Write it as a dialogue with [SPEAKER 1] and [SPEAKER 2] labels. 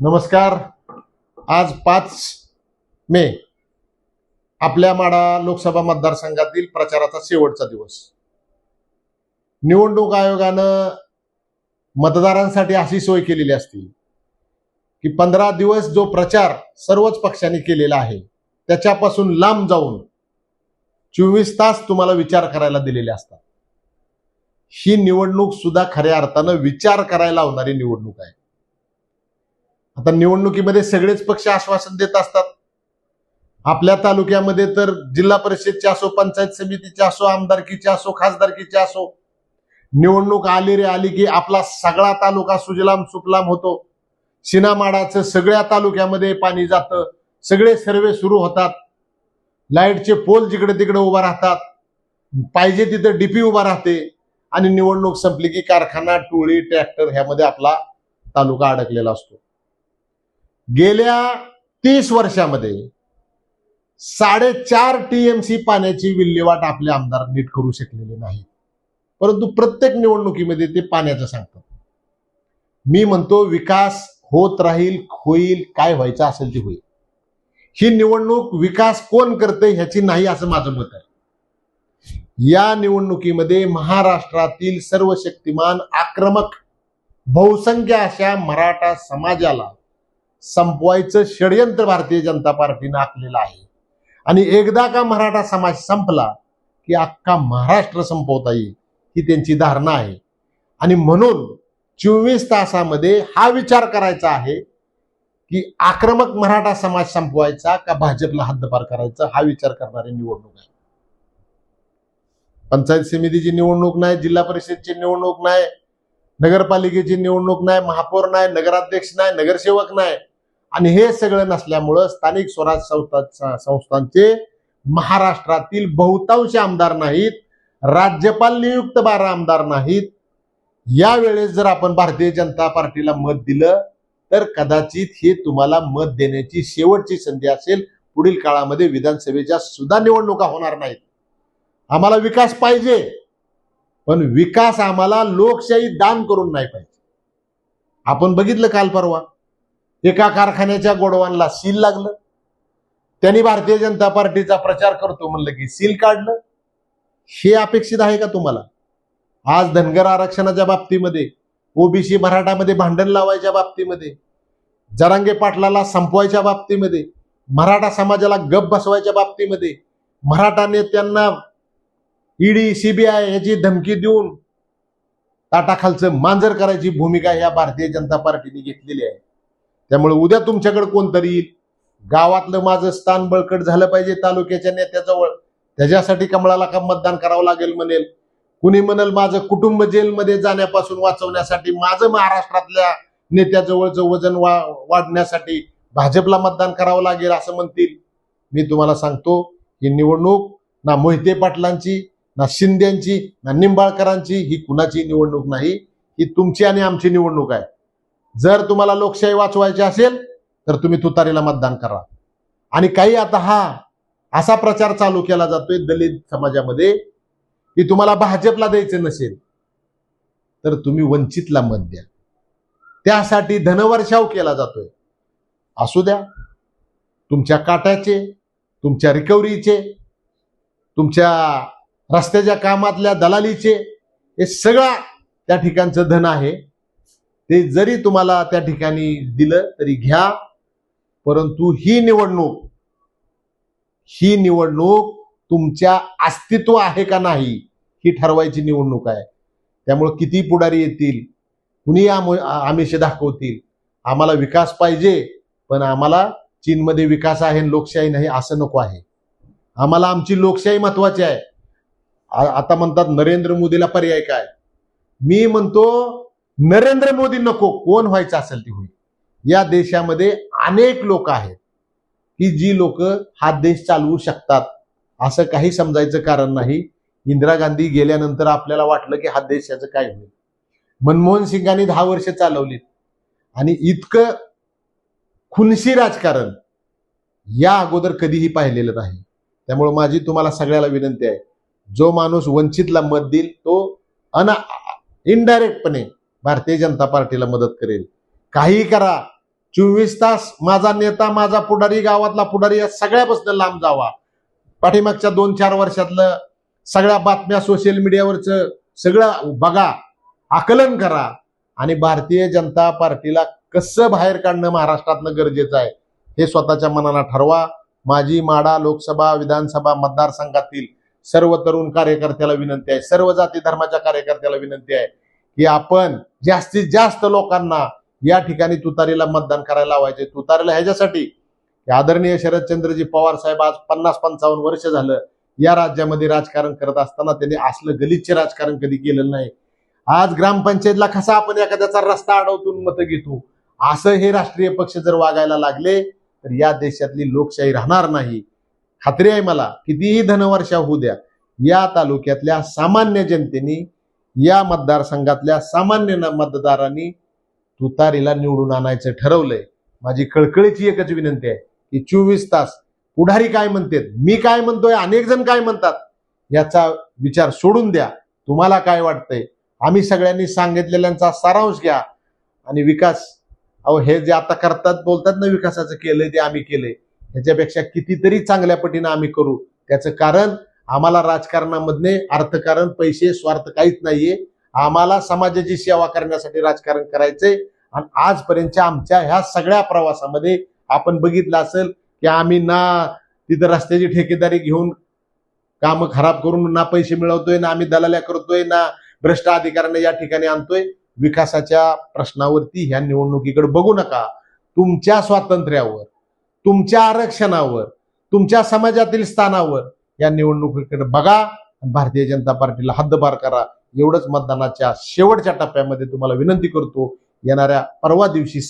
[SPEAKER 1] नमस्कार. आज पाच मे आपल्या माडा लोकसभा मतदारसंघातील प्रचाराचा शेवटचा दिवस. निवडणूक आयोगानं मतदारांसाठी अशी सोय केलेली असते की पंधरा दिवस जो प्रचार सर्वच पक्षांनी केलेला आहे त्याच्यापासून लांब जाऊन चोवीस तास तुम्हाला विचार करायला दिलेले असतात. ही निवडणूक सुद्धा खऱ्या अर्थानं विचार करायला होणारी निवडणूक आहे. आता निवडणुकीमध्ये सगळेच पक्ष आश्वासन देत असतात. आपल्या तालुक्यामध्ये तर जिल्हा परिषदचे असो पंचायत समितीचे असो आमदारकीचे असो खासदारकीचे असो निवडणूक आली रे आली की आपला सगळा तालुका सुजलाम सुफलाम होतो. शिनामाडाचं सगळ्या तालुक्यामध्ये पाणी जातं. सगळे सर्वे सुरू होतात. लाईटचे पोल जिकडे तिकडे उभा राहतात. पाहिजे तिथं डीपी उभा राहते. आणि निवडणूक संपली की कारखाना टोळी ट्रॅक्टर ह्यामध्ये आपला तालुका अडकलेला असतो. गेल्या तीस वर्षामध्ये साडेचार टीएमसी पाण्याची विल्हेवाट आपले आमदार नीट करू शकलेले नाही परंतु प्रत्येक निवडणुकीमध्ये ते पाण्याचं सांगतात. मी म्हणतो विकास होत राहील होईल काय व्हायचं असेल ते होईल. ही निवडणूक विकास कोण करते ह्याची नाही असं माझं मत आहे. या निवडणुकीमध्ये महाराष्ट्रातील सर्व शक्तिमान आक्रमक बहुसंख्य अशा मराठा समाजाला संपवायचं षडयंत्र भारतीय जनता पार्टीनं आखलेलं आहे. आणि एकदा का मराठा समाज संपला की अख्खा महाराष्ट्र संपवता येईल ही त्यांची धारणा आहे. आणि म्हणून चोवीस तासामध्ये हा विचार करायचा आहे की आक्रमक मराठा समाज संपवायचा का भाजपला हद्दपार करायचा हा विचार करणारी निवडणूक आहे. पंचायत समितीची निवडणूक नाही जिल्हा परिषदची निवडणूक नाही नगरपालिकेची निवडणूक नाही महापौर नाही नगराध्यक्ष नाही नगरसेवक नाही. आणि हे सगळं नसल्यामुळं स्थानिक स्वराज संस्था संस्थांचे महाराष्ट्रातील बहुतांश आमदार नाहीत राज्यपाल नियुक्त बारा आमदार नाहीत. यावेळेस जर आपण भारतीय जनता पार्टीला मत दिलं तर कदाचित हे तुम्हाला मत देण्याची शेवटची संधी असेल. पुढील काळामध्ये विधानसभेच्या सुद्धा निवडणुका होणार नाहीत. आम्हाला विकास पाहिजे पण विकास आम्हाला लोकशाही दान करून नाही पाहिजे. आपण बघितलं काल परवा एका कारखान्याच्या गोडवानला सील लागलं. त्यांनी भारतीय जनता पार्टीचा प्रचार करतो म्हणलं की सील काढलं. हे अपेक्षित आहे का तुम्हाला? आज धनगर आरक्षणाच्या बाबतीमध्ये ओबीसी मराठामध्ये भांडण लावायच्या बाबतीमध्ये जरांगे पाटलाला संपवायच्या बाबतीमध्ये मराठा समाजाला गप बसवायच्या बाबतीमध्ये मराठा नेत्यांना ईडी सीबीआय याची धमकी देऊन ताटाखालचं मांजर करायची भूमिका ह्या भारतीय जनता पार्टीने घेतलेली आहे. त्यामुळे उद्या तुमच्याकडे कोणतरी येईल गावातलं माझं स्थान बळकट झालं पाहिजे तालुक्याच्या नेत्याजवळ. त्याच्यासाठी कमळाला का मतदान करावं लागेल म्हणेल. कुणी म्हणल माझं कुटुंब जेलमध्ये जाण्यापासून वाचवण्यासाठी माझं महाराष्ट्रातल्या नेत्याजवळचं वजन वा वाढण्यासाठी भाजपला मतदान करावं लागेल असं म्हणतील. मी तुम्हाला सांगतो ही निवडणूक ना मोहिते पाटलांची ना शिंद्यांची ना निंबाळकरांची ही कुणाची निवडणूक नाही ही तुमची आणि आमची निवडणूक आहे. जर तुम्हाला लोकशाही वाचवायची असेल तर तुम्ही तुतारीला मतदान करा. आणि काही आता हा असा प्रचार चालू केला जातोय दलित समाजामध्ये की तुम्हाला भाजपला द्यायचं नसेल तर तुम्ही वंचितला मत द्या. त्यासाठी धनवर्षाव केला जातोय. असू द्या. तुमच्या काट्याचे तुमच्या रिकव्हरीचे तुमच्या रस्त्याच्या कामातल्या दलालीचे हे सगळं त्या ठिकाणचं धन आहे. ते जरी तुम्हाला त्या ठिकाणी दिलं तरी घ्या परंतु ही निवडणूक ही निवडणूक तुमच्या अस्तित्व आहे का नाही ही ठरवायची निवडणूक आहे. त्यामुळे किती पुढारी येतील कुणी आमिष दाखवतील आम्हाला विकास पाहिजे पण आम्हाला चीनमध्ये विकास आहे आणि लोकशाही नाही असं नको आहे. आम्हाला आमची लोकशाही महत्वाची आहे. आता म्हणतात नरेंद्र मोदीला पर्याय काय? मी म्हणतो नरेंद्र मोदी नको कोण व्हायचं असेल ती होईल. या देशामध्ये अनेक लोक आहेत की जी लोक हा देश चालवू शकतात. असं काही समजायचं कारण नाही. इंदिरा गांधी गेल्यानंतर आपल्याला वाटलं की हा देश याचं काय होईल. मनमोहन सिंगांनी दहा वर्ष चालवलीत. आणि इतकं खुनशी राजकारण या अगोदर कधीही पाहिलेलं नाही. त्यामुळे माझी तुम्हाला सगळ्याला विनंती आहे जो माणूस वंचितला मत देईल तो अन इनडायरेक्टपणे भारतीय जनता पार्टीला मदत करेल. काही करा. चोवीस तास माझा नेता माझा पुढारी गावातला पुढारी या सगळ्यापासून लांब जावा. पाठीमागच्या दोन चार वर्षातलं सगळ्या बातम्या सोशल मीडियावरचं सगळं बघा. आकलन करा. आणि भारतीय जनता पार्टीला कसं बाहेर काढणं महाराष्ट्रातनं गरजेचं आहे हे स्वतःच्या मनाला ठरवा. माझी माडा लोकसभा विधानसभा मतदारसंघातील सर्व तरुण कार्यकर्त्याला विनंती आहे. सर्व जाती धर्माच्या कार्यकर्त्याला विनंती आहे की आपण जास्तीत जास्त लोकांना या ठिकाणी तुतारीला मतदान करायला लावायचे. तुतारीला ह्याच्यासाठी आदरणीय शरदचंद्रजी पवार साहेब आज पन्नास पंचावन्न वर्ष झालं. या राज्यामध्ये राजकारण करत असताना त्यांनी असलं गलिच्छ राजकारण कधी केलेलं नाही. आज ग्रामपंचायतला कसा आपण एखाद्याचा रस्ता अडवतून मतं घेतो? असं हे राष्ट्रीय पक्ष जर वागायला लागले तर या देशातली लोकशाही राहणार नाही. खात्री आहे मला कितीही धनवर्षा होऊ द्या या तालुक्यातल्या सामान्य जनतेने या मतदारसंघातल्या सामान्य मतदारांनी तुतारीला निवडून आणायचं ठरवलंय. माझी कळकळीची एकच विनंती आहे की चोवीस तास पुढारी काय म्हणतात मी काय म्हणतोय अनेक जण काय म्हणतात याचा विचार सोडून द्या. तुम्हाला काय वाटतंय? आम्ही सगळ्यांनी सांगितलेल्यांचा सारांश घ्या आणि विकास अहो हे जे आता करतात बोलतात ना विकासाचं केलंय ते आम्ही केलंय. ह्याच्यापेक्षा कितीतरी चांगल्या पटीनं आम्ही करू. त्याचं कारण आम्हाला राजकारणामधने अर्थकारण पैसे स्वार्थ काहीच नाहीये. आम्हाला समाजाची सेवा करण्यासाठी राजकारण करायचंय. आणि आजपर्यंतच्या आमच्या ह्या सगळ्या प्रवासामध्ये आपण बघितलं असेल की आम्ही ना तिथं रस्त्याची ठेकेदारी घेऊन कामं खराब करून ना पैसे मिळवतोय ना आम्ही दलाल्या करतोय ना भ्रष्ट अधिकाऱ्यांना या ठिकाणी आणतोय. विकासाच्या प्रश्नावरती ह्या निवडणुकीकडे बघू नका. तुमच्या स्वातंत्र्यावर तुमच्या आरक्षणावर तुमच्या समाजातील स्थानावर या निवडणुकीकडे बघा. भारतीय जनता पार्टीला हद्दपार करा. एवढंच मतदानाच्या शेवटच्या टप्प्यामध्ये तुम्हाला विनंती करतो येणाऱ्या परवा दिवशी